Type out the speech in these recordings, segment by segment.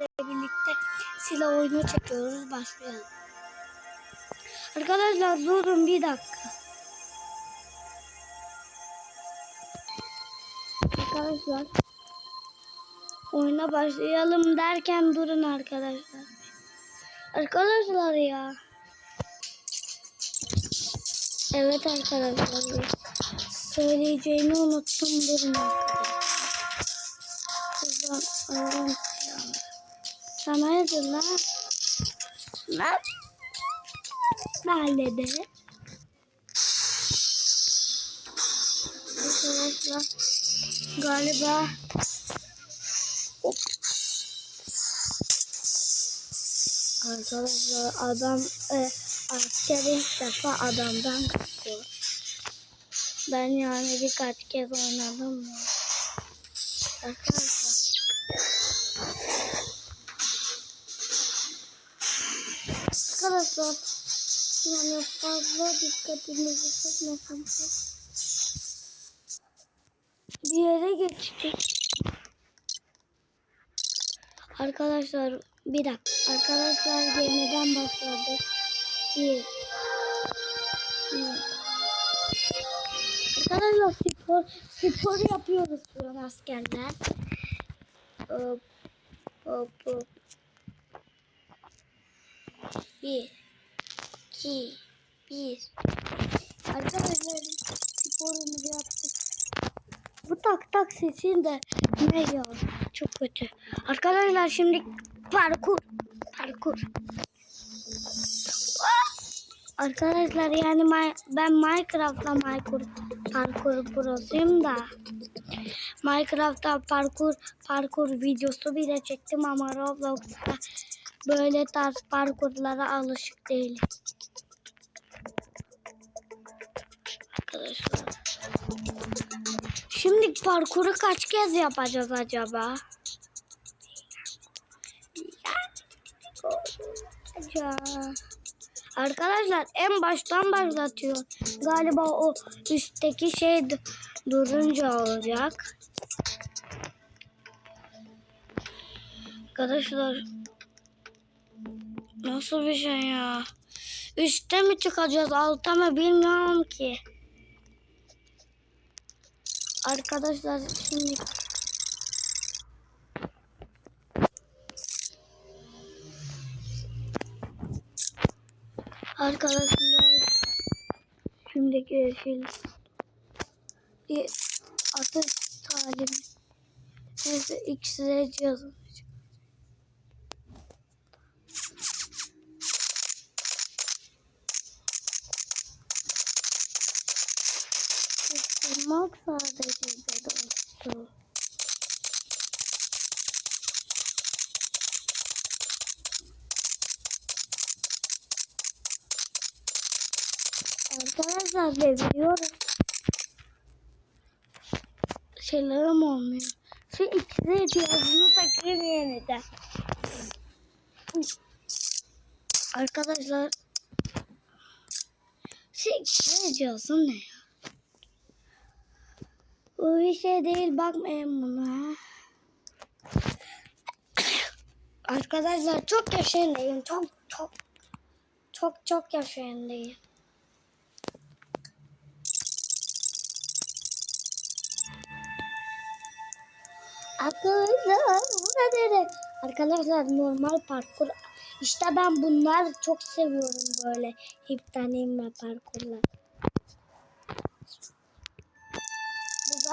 birlikte silah oyunu çekiyoruz. Başlayalım. Arkadaşlar durun bir dakika. Arkadaşlar oyuna başlayalım derken durun arkadaşlar. Arkadaşlar ya. Evet arkadaşlar. Söyleyeceğimi unuttum durun arkadaşlar. Kızdan alalım. Sana hayırdır lan? Lan. Mahallede. Arkadaşlar galiba Hop. Arkadaşlar adam e, asker ilk defa adamdan kaçıyor. Ben yani birkaç kez oynadım mı? Arkadaşlar. Arkadaşlar yani fazla dikkatinizi çekmesem bir yere geçecek. Arkadaşlar bir dakika. Arkadaşlar gemiden başladık. Bir. iki. Arkadaşlar spor, spor yapıyoruz şu an askerler. Hop hop hop. Bir. iki, Bir. Arkadaşlar sporumuzu yaptık. Bu tak tak sesini de ne ya? Çok kötü. Arkadaşlar şimdi parkur. Parkur. Arkadaşlar yani ben Minecraft'ta parkur, parkur prosuyum da. Minecraft'ta parkur parkur videosu bile çektim ama Roblox'ta böyle tarz parkurlara alışık değilim. Şimdi parkuru kaç kez yapacağız acaba? Ya. Arkadaşlar en baştan başlatıyor. Galiba o üstteki şey durunca olacak. Arkadaşlar nasıl bir şey ya? Üste mi çıkacağız alta mı bilmiyorum ki. Arkadaşlar şimdi Arkadaşlar şimdiki yeşil bir atış talimi neyse X-ray yazılmış. Isırmak sadece de dostu. Arkadaşlar deviriyorum. Şeylerim olmuyor. Şu ikisi cihazını takayım yeniden. Arkadaşlar şu ikisi cihazı ne ya? Bu bir şey değil bakmayın buna. Arkadaşlar çok yaşayındayım. Çok çok çok çok yaşayındayım. Arkadaşlar bu ne Arkadaşlar normal parkur. İşte ben bunlar çok seviyorum böyle hipten inme parkurlar.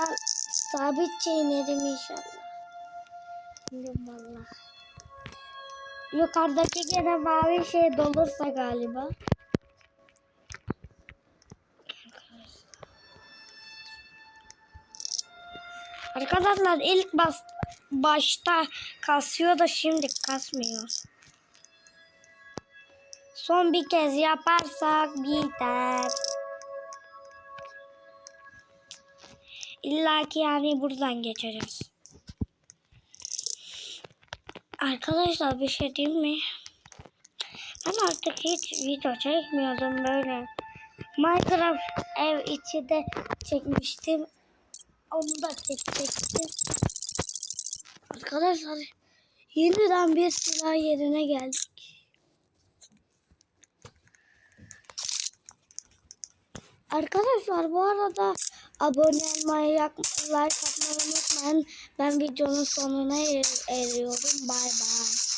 Bu da sabit çiğnerim inşallah. Bilmiyorum valla. Yukarıdaki gene mavi şey dolursa galiba. Arkadaşlar ilk bas başta kasıyor da şimdi kasmıyor. Son bir kez yaparsak biter. İlla ki yani buradan geçeceğiz. Arkadaşlar bir şey diyeyim mi? Ben artık hiç video çekmiyordum böyle. Minecraft ev içi de çekmiştim. Onu da çekecektim. Arkadaşlar Yeniden bir silah yerine geldik. Arkadaşlar bu arada abone olmayı, like atmayı unutmayın. Ben videonun sonuna er- eriyorum. Bay bay.